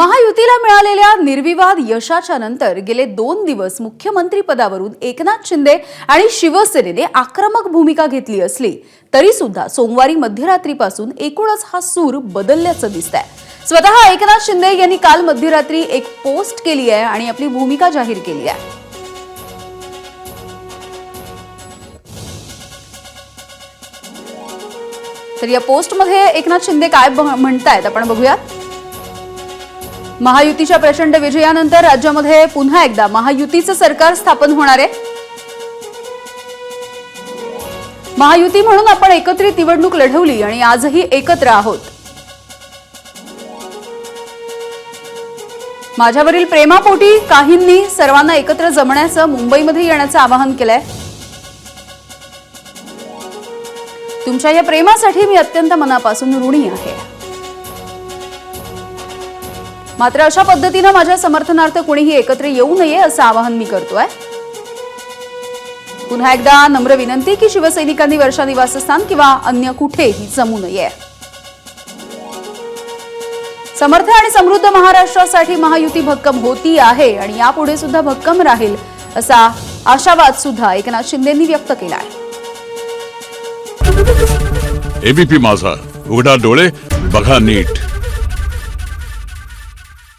महायुतीला मिळालेल्या निर्विवाद यशाच्या नंतर गेले दोन दिवस मुख्यमंत्री पदावरून एकनाथ शिंदे आणि शिवसेनेने आक्रमक भूमिका घेतली असली तरी सुद्धा सोमवारी मध्यरात्रीपासून एकूणच हा सूर बदलल्याचं दिसतंय. स्वतः एकनाथ शिंदे यांनी काल मध्यरात्री एक पोस्ट केली आहे आणि आपली भूमिका जाहीर केली आहे. तर या पोस्टमध्ये एकनाथ शिंदे काय म्हणतायत आपण बघूयात. महायुतीच्या प्रचंड विजयानंतर राज्यामध्ये पुन्हा एकदा महायुतीचं सरकार स्थापन होणार आहे. महायुती म्हणून आपण एकत्रित निवडणूक लढवली आणि आजही एकत्र आहोत. माझ्यावरील प्रेमापोटी काहींनी सर्वांना एकत्र जमण्याचं मुंबईमध्ये येण्याचं आवाहन केलंय. तुमच्या या प्रेमासाठी मी अत्यंत मनापासून ऋणी आहे. मात्र अशा पद्धतीनं माझ्या समर्थनार्थ कोणीही एकत्र येऊ नये असं आवाहन मी करतोय. पुन्हा एकदा नम्र विनंती की शिवसैनिकांनी वर्षा निवासस्थान किंवा अन्य कुठेही जमू नये. समर्थ आणि समृद्ध महाराष्ट्रासाठी महायुती भक्कम होती आहे आणि यापुढे सुद्धा भक्कम राहील असा आशावाद सुद्धा एकनाथ शिंदेंनी व्यक्त केला आहे एबीपी माझा. उघडा डोळे बघा नीट.